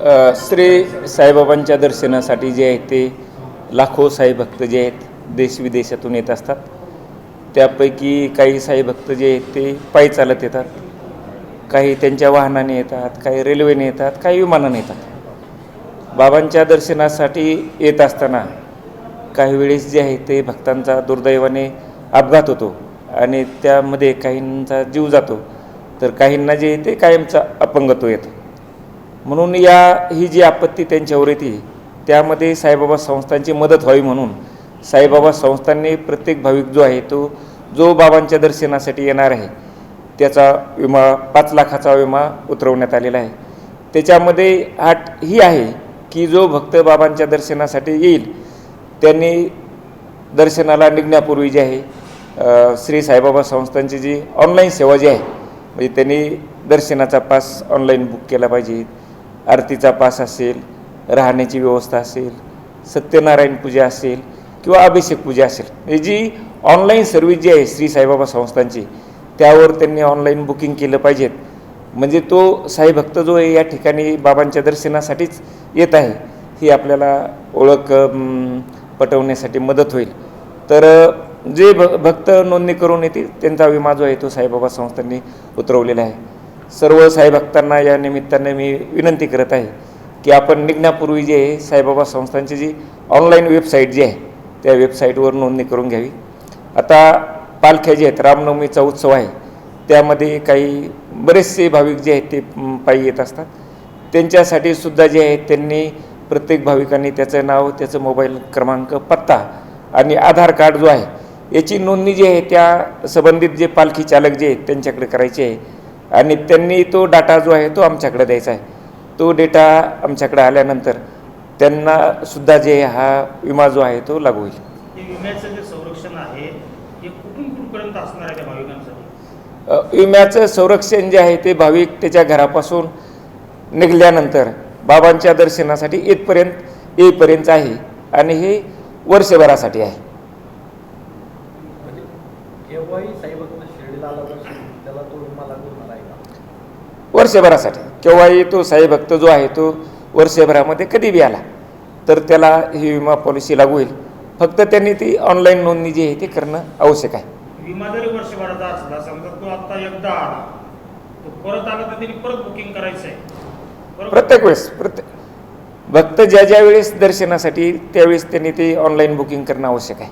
श्री साईबाबांच्या दर्शनासाठी जे आहेत ते लाखो साई भक्त जे आहेत देश विदेशातून येत असतात. त्यापैकी काही साई भक्त जे आहेत ते पायी चालत येतात. काही त्यांच्या वाहनाने येतात काही रेल्वेने येतात काही विमानाने येतात. बाबांच्या दर्शनासाठी येत असताना काही वेळेस जे आहे ते भक्तांचा दुर्दैवाने अपघात होतो आणि त्यामध्ये काहींचा जीव जातो. तर काहींना जे आहे ते कायमचा अपंगत्व येतो. म्हणून या ही जी आपत्ती त्यांच्यावर येते त्यामध्ये साईबाबा संस्थांची मदत व्हावी म्हणून साईबाबा संस्थांनी प्रत्येक भाविक जो आहे तो जो बाबांच्या दर्शनासाठी येणार आहे त्याचा विमा पाच लाखाचा विमा उतरवण्यात आलेला आहे. त्याच्यामध्ये अट ही आहे की जो भक्त बाबांच्या दर्शनासाठी येईल त्यांनी दर्शनाला निघण्यापूर्वी जे आहे श्री साईबाबा संस्थांची जी ऑनलाईन सेवा जी आहे म्हणजे त्यांनी दर्शनाचा पास ऑनलाईन बुक केला पाहिजे. आरतीचा पास असेल राहण्याची व्यवस्था असेल सत्यनारायण पूजा असेल किंवा अभिषेक पूजा असेल ही जी ऑनलाईन सर्व्हिस जी आहे श्री साईबाबा संस्थांची त्यावर त्यांनी ऑनलाईन बुकिंग केलं पाहिजेत. म्हणजे तो साई भक्त जो आहे या ठिकाणी बाबांच्या दर्शनासाठीच येत आहे ही आपल्याला ओळख पटवण्यासाठी मदत होईल. तर जे भ भक्त नोंदणी करून येतील त्यांचा विमा जो आहे तो साईबाबा संस्थांनी उतरवलेला आहे. सर्व साई भक्तांना या निमित्ताने मी विनंती करत आहे की आपण निघण्यापूर्वी जे आहे साईबाबा संस्थांची जी ऑनलाईन वेबसाईट जी आहे त्या वेबसाईटवर नोंदणी करून घ्यावी. आता पालख्या जे आहेत रामनवमीचा उत्सव आहे त्यामध्ये काही बरेचसे भाविक जे आहेत ते पायी येत असतात. त्यांच्यासाठी सुद्धा जे आहे त्यांनी प्रत्येक भाविकांनी त्याचं नाव त्याचं मोबाईल क्रमांक पत्ता आणि आधार कार्ड जो आहे याची नोंदणी जी आहे त्या संबंधित जे पालखी चालक जे आहेत त्यांच्याकडे करायची आहे. आणि त्यांनी तो डाटा जो आहे तो आमच्याकडे द्यायचा आहे. तो डेटा आमच्याकडे आल्यानंतर त्यांना सुद्धा जे हा विमा जो आहे तो लागू होईल. विम्याचं जे संरक्षण हे जे आहे ते भाविक त्याच्या घरापासून निघाल्यानंतर बाबांच्या दर्शनासाठी येतपर्यंत येईपर्यंत आहे आणि हे वर्षभरासाठी आहे म्हणजे केव्हाही साईभक्त शिर्डीला आला तर त्याला तो विमा लागू होणार आहे का वर्षभरासाठी. केव्हाही तो साई भक्त जो आहे तो वर्षभरामध्ये कधी बी आला तर त्याला ही विमा पॉलिसी लागू होईल. फक्त त्यांनी ती ऑनलाईन नोंदणी जी आहे ती करणं आवश्यक आहे. विमा जरी वर्षभराचा असला समजा तो आता एकदा आला तो परत आला तर त्यांनी परत बुकिंग करायचं आहे? प्रत्येक वेळेस प्रत्येक भक्त ज्या ज्या वेळेस दर्शनासाठी त्यावेळेस त्यांनी ते ऑनलाईन बुकिंग करणं आवश्यक आहे.